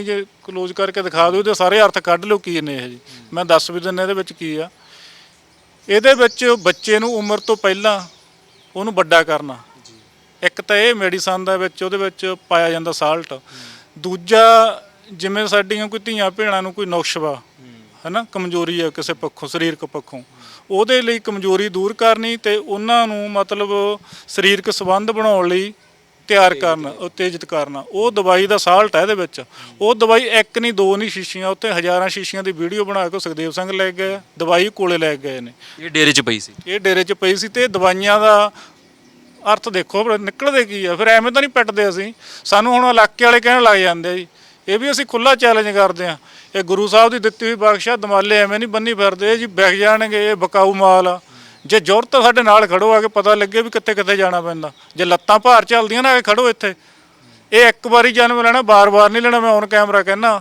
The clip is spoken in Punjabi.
ਜੇ ਕਲੋਜ਼ ਕਰਕੇ ਦਿਖਾ ਦਿਓ ਤੇ ਸਾਰੇ ਅਰਥ ਕੱਢ ਲਓ ਕੀ ਨੇ ਇਹ ਜੀ। ਮੈਂ ਦੱਸ ਵੀ ਦਿੰਦਾ ਇਹਦੇ ਵਿੱਚ ਕੀ ਆ। ਇਹਦੇ ਵਿੱਚ ਬੱਚੇ ਨੂੰ ਉਮਰ ਤੋਂ ਪਹਿਲਾਂ ਉਹਨੂੰ ਵੱਡਾ ਕਰਨਾ। ਇੱਕ ਤਾਂ ਇਹ ਮੈਡੀਸਨ ਦਾ ਵਿੱਚ ਉਹਦੇ ਵਿੱਚ ਪਾਇਆ ਜਾਂਦਾ ਸਾਲਟ ਦੂਜਾ ਜਿਵੇਂ ਸਾਡੀਆਂ ਕੋਈ ਧੀਆਂ ਭੈਣਾਂ ਨੂੰ ਕੋਈ ਨੁਕਸ ਵਾ ਹੈਨਾ ਕਮਜ਼ੋਰੀ ਹੈ ਕਿਸੇ ਪੱਖੋਂ ਸਰੀਰਕ ਪੱਖੋਂ ਉਹਦੇ ਲਈ ਕਮਜ਼ੋਰੀ ਦੂਰ ਕਰਨੀ ਤੇ ਉਹਨਾਂ ਨੂੰ ਮਤਲਬ ਸਰੀਰਕ ਸੰਬੰਧ ਬਣਾਉਣ ਲਈ ਤਿਆਰ ਕਰਨਾ ਉਤੇਜਿਤ ਕਰਨਾ। ਉਹ ਦਵਾਈ ਦਾ ਸਾਲਟ ਹੈ ਇਹਦੇ ਵਿੱਚ। ਉਹ ਦਵਾਈ ਇੱਕ ਨਹੀਂ ਦੋ ਨਹੀਂ ਸ਼ੀਸ਼ੀਆਂ ਉੱਤੇ ਹਜ਼ਾਰਾਂ ਸ਼ੀਸ਼ੀਆਂ ਦੀ ਵੀਡੀਓ ਬਣਾ ਕੇ ਸੁਖਦੇਵ ਸਿੰਘ ਲੈ ਗਏ ਦਵਾਈ ਕੋਲੇ ਲੈ ਗਏ ਨੇ। ਇਹ ਡੇਰੇ 'ਚ ਪਈ ਸੀ? ਇਹ ਡੇਰੇ 'ਚ ਪਈ ਸੀ ਤੇ ਇਹ ਦਵਾਈਆਂ ਦਾ ਅਰਥ ਦੇਖੋ ਫਿਰ ਨਿਕਲਦੇ ਕੀ ਆ? ਫਿਰ ਐਵੇਂ ਤਾਂ ਨਹੀਂ ਪਿੱਟਦੇ ਅਸੀਂ। ਸਾਨੂੰ ਹੁਣ ਇਲਾਕੇ ਵਾਲੇ ਕਹਿਣ ਲੱਗ ਜਾਂਦੇ ਆ ਜੀ। ਇਹ ਵੀ ਅਸੀਂ ਖੁੱਲਾ ਚੈਲੰਜ ਕਰਦੇ ਆ। ਇਹ ਗੁਰੂ ਸਾਹਿਬ ਦੀ ਦਿੱਤੀ ਹੋਈ ਬਖਸ਼ਾ ਦਮਾਲੇ ਐਵੇਂ ਨਹੀਂ ਬੰਨੀ ਫਿਰਦੇ ਇਹ ਜੀ ਵਿਕ ਜਾਣਗੇ ਇਹ ਬਕਾਊ ਮਾਲ ਆ। ਜੇ ਜ਼ਰੂਰਤ ਆ ਸਾਡੇ ਨਾਲ ਖੜੋ ਆ ਕੇ ਪਤਾ ਲੱਗੇ ਵੀ ਕਿੱਥੇ ਕਿੱਥੇ ਜਾਣਾ ਪੈਂਦਾ। ਜੇ ਲੱਤਾਂ ਭਾਰ ਚੱਲਦੀਆਂ ਨਾ ਆ ਕੇ ਖੜੋ ਇੱਥੇ। ਇਹ ਇੱਕ ਵਾਰੀ ਜਨਮ ਲੈਣਾ, ਬਾਰ-ਬਾਰ ਨਹੀਂ ਲੈਣਾ, ਮੈਂ ਔਨ ਕੈਮਰਾ ਕਹਿਣਾ